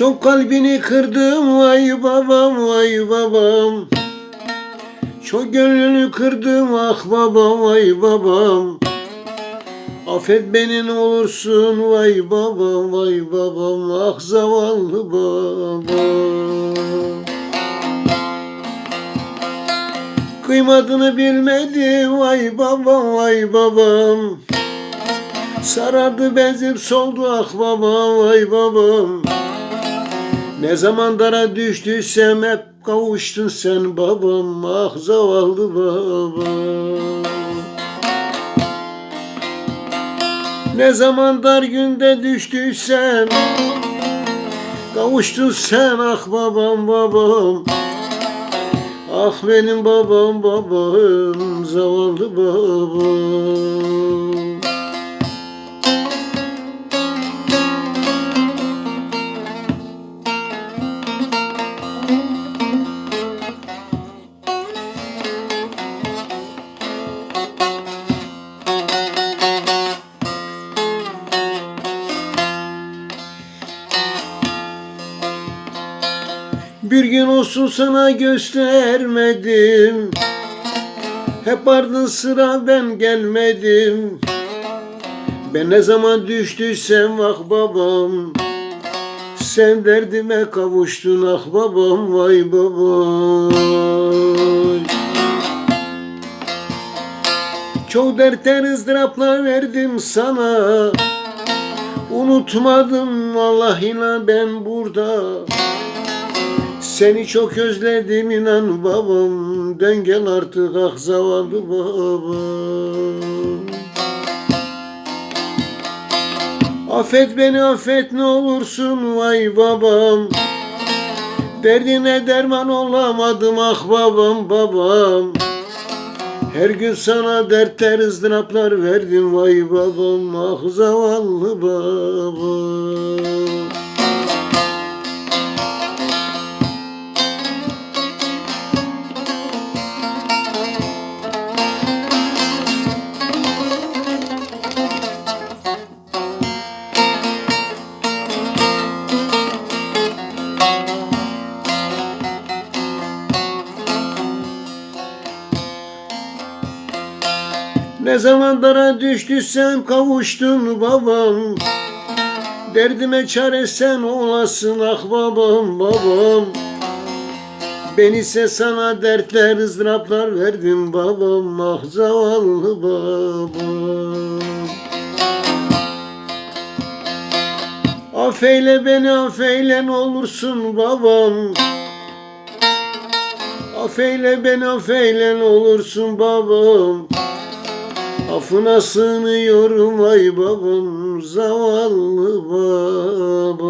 Çok kalbini kırdım vay babam vay babam. Çok gönlünü kırdım ah babam vay babam. Affet beni ne olursun vay babam vay babam. Ah zavallı babam. Kıymadığını bilmedi vay babam vay babam. Sarardı benzip soldu ah babam vay babam Ne zaman dara düştüysem hep kavuştun sen babam ah zavallı babam. Ne zaman dar günde düştüysem Kavuştun sen ah babam babam. Ah benim babam babam zavallı babam Bir gün olsun sana göstermedim. Hep ardın sıra ben gelmedim. Ben ne zaman düştüysem ah babam Sen derdime kavuştun ah babam vay babam Çok dertler ızdıraplar verdim sana. Unutmadım vallahi ben burada seni çok özledim inan babam. Dön gel artık ah zavallı babam. Affet beni affet ne olursun vay babam. Derdine derman olamadım ah babam babam. Her gün sana dertler ızdıraplar verdim vay babam ah zavallı babam Ne zaman dara düştüysem kavuştun babam. Derdime çare sen olasın ah babam babam. Ben ise sana dertler ızdıraplar verdim babam ah zavallı babam. Affeyle beni affeyle ne olursun babam. Affeyle beni affeyle ne olursun babam Affına sığınıyorum vay babam zavallı babam